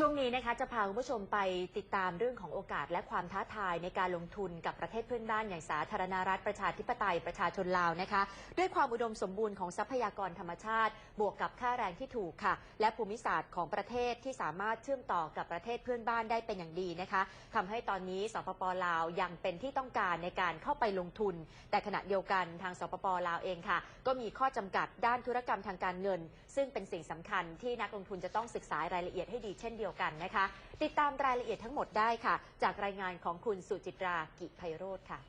ช่วงนี้นะคะจะพาคุณผู้ชมไปติดตามเรื่องของโอกาสและความท้าทายในการลงทุนกับประเทศเพื่อนบ้านอย่างสาธารณรัฐประชาธิปไตยประชาชนลาวนะคะ ด้วยความอุดมสมบูรณ์ของทรัพยากรธรรมชาติ บวกกับค่าแรงที่ถูกค่ะ และภูมิศาสตร์ของประเทศที่สามารถเชื่อมต่อกับประเทศเพื่อนบ้านได้เป็นอย่างดีนะคะทำให้ตอนนี้สปปลาวยังเป็นที่ต้องการในการเข้าไปลงทุน แต่ขณะเดียวกันทางสปปลาวเองค่ะ ก็มีข้อจำกัดด้านธุรกรรมทางการเงิน ซึ่งเป็นสิ่งสำคัญที่นักลงทุนจะต้องศึกษารายละเอียดให้ดีเช่นเดียวกันนะคะ ติดตามรายละเอียดทั้งหมดได้ค่ะ จากรายงานของคุณสุจิตรากิไพโรธค่ะ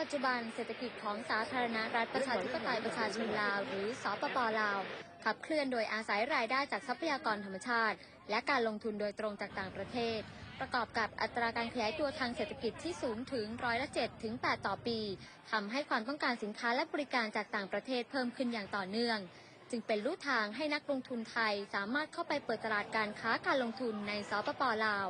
ปัจจุบันเศรษฐกิจของสาธารณรัฐประชาธิปไตยประชาชนลาว หรือสปปลาว ขับเคลื่อนโดยอาศัยรายได้จากทรัพยากรธรรมชาติ และการลงทุนโดยตรงจากต่างประเทศ ประกอบกับอัตราการขยายตัวทางเศรษฐกิจที่สูงถึงร้อยละ7ถึง8ต่อปีทำให้ความต้องการสินค้าและบริการจากต่างประเทศเพิ่มขึ้นอย่างต่อเนื่อง จึงเป็นลู่ทางให้นักลงทุนไทยสามารถเข้าไปเปิดตลาดการค้าการลงทุนในสปปลาว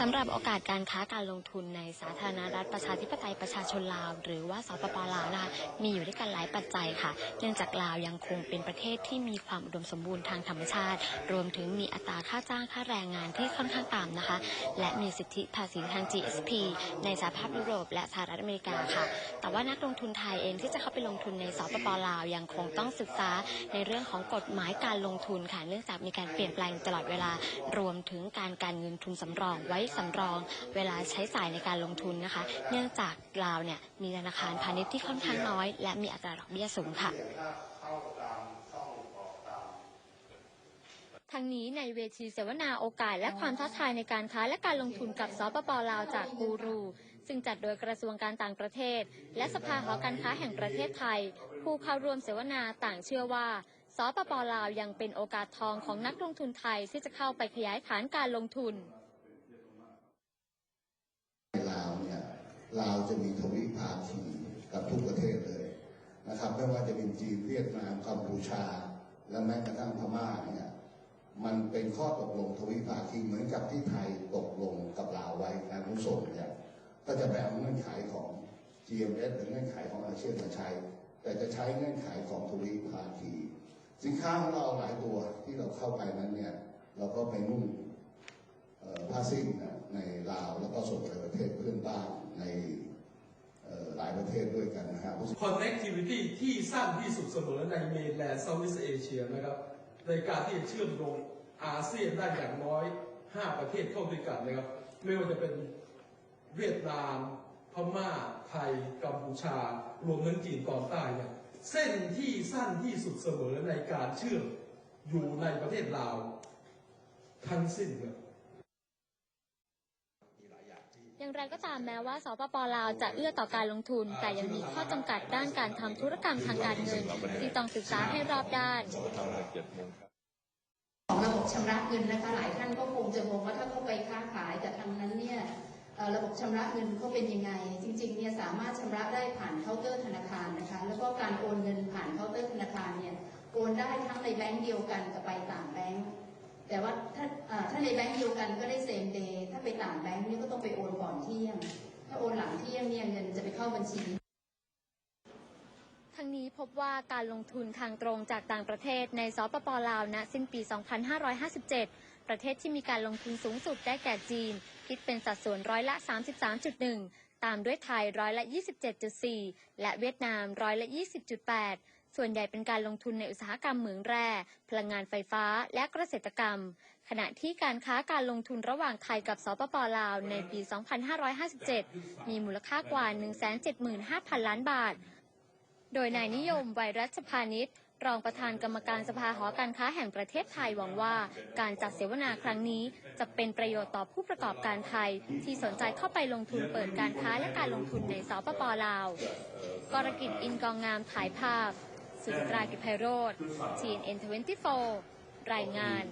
สำหรับโอกาสการค้าการลงทุนในสาธารณรัฐประชาธิปไตยประชาชนลาว หรือว่าสปปลาวนะคะมีอยู่ด้วยกันหลายปัจจัยค่ะ เนื่องจากลาวยังคงเป็นประเทศที่มีความอุดมสมบูรณ์ทางธรรมชาติ รวมถึงมีอัตราค่าจ้างค่าแรงงานที่ค่อนข้างต่ำนะคะ และมีสิทธิภาษีทาง GSP ในสหภาพยุโรป และสหรัฐอเมริกาค่ะ แต่ว่านักลงทุนไทยเองที่จะเข้าไปลงทุนในสปปลาวยังคงต้องศึกษาในเรื่องของกฎหมายการลงทุนค่ะ เนื่องจากมีการเปลี่ยนแปลงตลอดเวลารวมถึงการการเงินทุนสำรองไว้สำรอง เวลาใช้จ่ายในการลงทุนนะคะ เนื่องจากลาวเนี่ยมีธนาคารพาณิชย์ที่ค่อนข้างน้อย และมีอัตราดอกเบี้ยสูงค่ะทั้งนี้ในเวทีเสวนาโอกาสและความท้าทายในการค้าและการลงทุนกับสปปลาวจากกูรู ซึ่งจัดโดยกระทรวงการต่างประเทศ และสภาหอการค้าแห่งประเทศไทย ผู้เข้าร่วมเสวนาต่างเชื่อว่าสปปลาวยังเป็นโอกาสทองของนักลงทุนไทยที่จะเข้าไปขยายฐานการลงทุน ลาวเนี่ย ลาวจะมีทวิภาคีกับทุกประเทศเลยนะครับไม่ว่าจะเป็นจีนเวียดนามกัมพูชา และแม้กระทั่งพม่าเนี่ยมันเป็นข้อตกลงทวิภาคีเหมือนกับที่ไทยตกลงกับลาวไว้การขนส่งเนี่ยก็จะแบบเงื่อนไขของ GMS หรือเงื่อนไขของอาเซียนมาใช้ แต่จะใช้เงื่อนไขของทวิภาคีสินค้าของเราหลายตัวที่เราเข้าไปนั้นเนี่ยเราก็ไปนุ่งผ้าสิ้นนะ ในลาวแล้วก็ส่งไปประเทศเพื่อนบ้านในหลายประเทศด้วยกันนะครับ connectivity ที่สั้นที่สุดเสมอในเมนแลนด์เซาท์อีสเอเชียนะครับ ในการที่จะเชื่อมโยงอาเซียนได้อย่างน้อย 5 ประเทศเข้าด้วยกันนะครับ ไม่ว่าจะเป็นเวียดนาม พม่า ไทย กัมพูชา รวมทั้งจีนตอนใต้เนี่ยเส้นที่สั้นที่สุดเสมอในการเชื่อมอยู่ในประเทศลาวทั้งสิ้นครับ อย่างไรก็ตามแม้ว่าสปปลาวจะเอื้อต่อการลงทุน แต่ยังมีข้อจำกัดด้านการทำธุรกรรมทางการเงินที่ต้องศึกษาให้รอบด้านของระบบชำระเงินนะคะหลายท่านก็คงจะงงว่าถ้าเขาไปค้าขายแต่ทางนั้นเนี่ยเอ่อระบบชำระเงินเขาเป็นยังไง จริงๆเนี่ยสามารถชำระได้ผ่านเคาน์เตอร์ธนาคารนะคะแล้วก็การโอนเงินผ่านเคาน์เตอร์ธนาคารเนี่ยโอนได้ทั้งในแบงก์เดียวกันกับไปต่างแบงก์แต่ว่าถ้าอ่าถ้าในแบงก์เดียวกันก็ได้เซมเดย์ องไปโอนก่อนเที่ยง ถ้าโอนหลังเที่ยงเนี่ยเงินจะไปเข้าบัญชีทั้งนี้พบว่าการลงทุนทางตรงจากต่างประเทศในสปปลาวณสิ้นปี 2557 ประเทศที่มีการลงทุนสูงสุดได้แก่จีน คิดเป็นสัดส่วนร้อยละ 33.1 ตามด้วยไทยร้อยละ 27.4 และเวียดนามร้อยละ 20.8 ส่วนใหญ่เป็นการลงทุนในอุตสาหกรรมเหมืองแร่ พลังงานไฟฟ้า และเกษตรกรรม ขณะที่การค้าการลงทุนระหว่างไทยกับสปปลาวในปี 2557 มีมูลค่ากว่า 175,000 ล้านบาท โดยนายนิยมไวรัชพานิชรองประธานกรรมการสภาหอการค้าแห่งประเทศไทยหวังว่า การจัดเสวนาครั้งนี้จะเป็นประโยชน์ต่อผู้ประกอบการไทย ที่สนใจเข้าไปลงทุนเปิดการค้าและการลงทุนในสปปลาว กรกิจอินกองงามถ่ายภาพ สุนทรากิไพโรธจีนเอ็นทเวนตี้โฟรายงาน